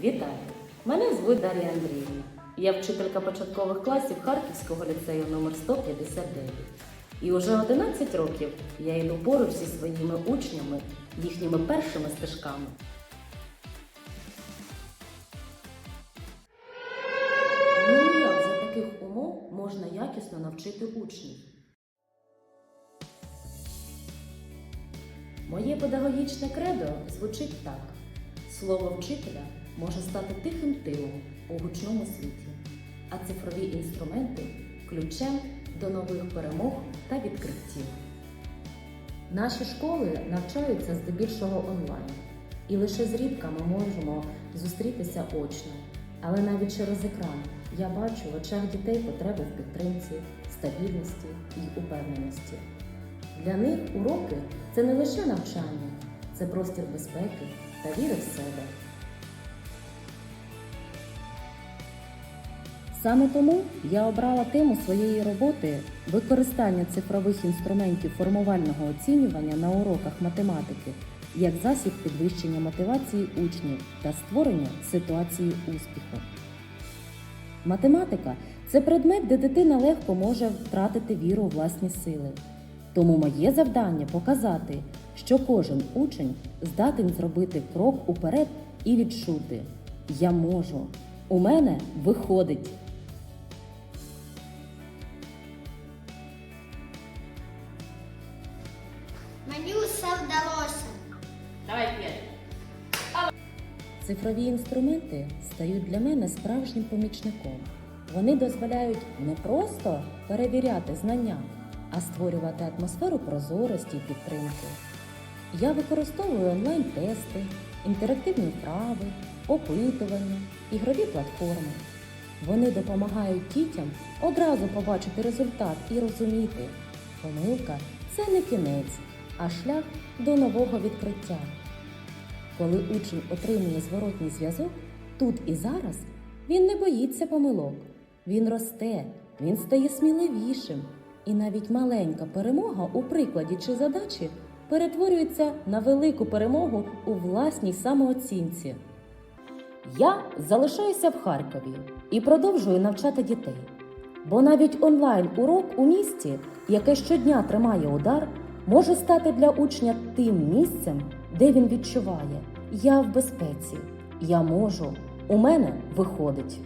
Вітаю! Мене звуть Дар'я Андріївна. Я вчителька початкових класів Харківського ліцею номер 159. І уже 11 років я йду поруч зі своїми учнями, їхніми першими стежками. Ну як за таких умов можна якісно навчити учнів? Моє педагогічне кредо звучить так: слово вчителя може стати тихим тилом у гучному світі, а цифрові інструменти ключем до нових перемог та відкриттів. Наші школи навчаються здебільшого онлайн, і лише зрідка ми можемо зустрітися очно. Але навіть через екран я бачу в очах дітей потребу в підтримці, стабільності і упевненості. Для них уроки це не лише навчання, це простір безпеки та віри в себе. Саме тому я обрала тему своєї роботи використання цифрових інструментів формувального оцінювання на уроках математики як засіб підвищення мотивації учнів та створення ситуації успіху. Математика це предмет, де дитина легко може втратити віру у власні сили. Тому моє завдання показати, що кожен учень здатен зробити крок уперед і відчути: я можу, у мене виходить. Мені усе вдалося. Давай п'ять. Цифрові інструменти стають для мене справжнім помічником. Вони дозволяють не просто перевіряти знання, а створювати атмосферу прозорості і підтримки. Я використовую онлайн-тести, інтерактивні вправи, опитування, ігрові платформи. Вони допомагають дітям одразу побачити результат і розуміти, помилка це не кінець, а шлях до нового відкриття. Коли учень отримує зворотній зв'язок тут і зараз, він не боїться помилок. Він росте, він стає сміливішим. І навіть маленька перемога у прикладі чи задачі перетворюється на велику перемогу у власній самооцінці. Я залишаюся в Харкові і продовжую навчати дітей. Бо навіть онлайн-урок у місті, яке щодня тримає удар, може стати для учня тим місцем, де він відчуває: я в безпеці, я можу, у мене виходить.